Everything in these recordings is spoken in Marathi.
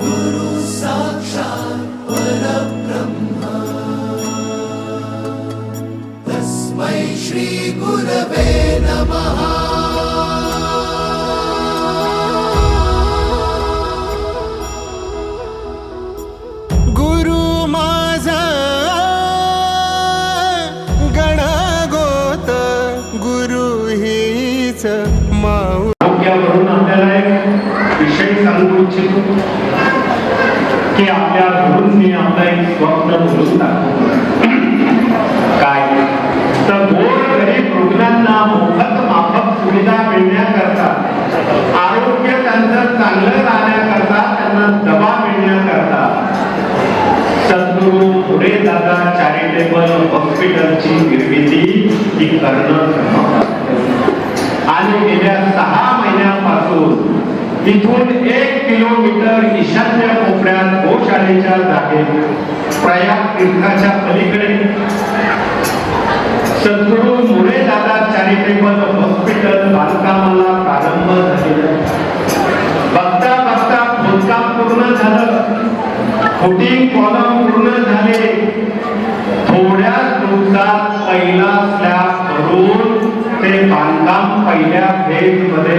Guru Sakshat Parabhu गुरु हीच माऊ यावरून आपल्याला एक विषय सांगू इच्छितो. की आपल्या गुरुंनी आपला एक स्वप्न बोलून दाखवलं. तिथून एक किलोमीटर ईशान्य कोपऱ्यात गोशाळेच्या जागेत प्रयाग तीर्थाच्या पलीकडे सद्गुरू मुळे दादा चॅरिटेबल हॉस्पिटल बांधकामाला प्रारंभ झालेला. बघता बघता खोदकाम पूर्ण झालं. खोटी कॉलम पूर्ण झाले. थोड्या दिवसात पहिला स्लॅब भरून ते बांधकाम पहिल्या फेजमध्ये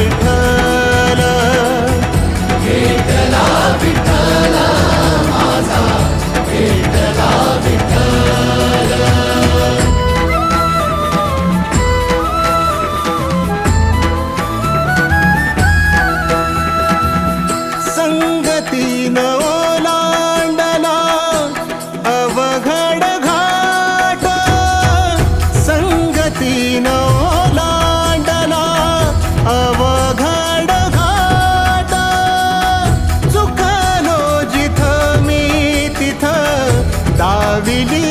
Baby காவிலி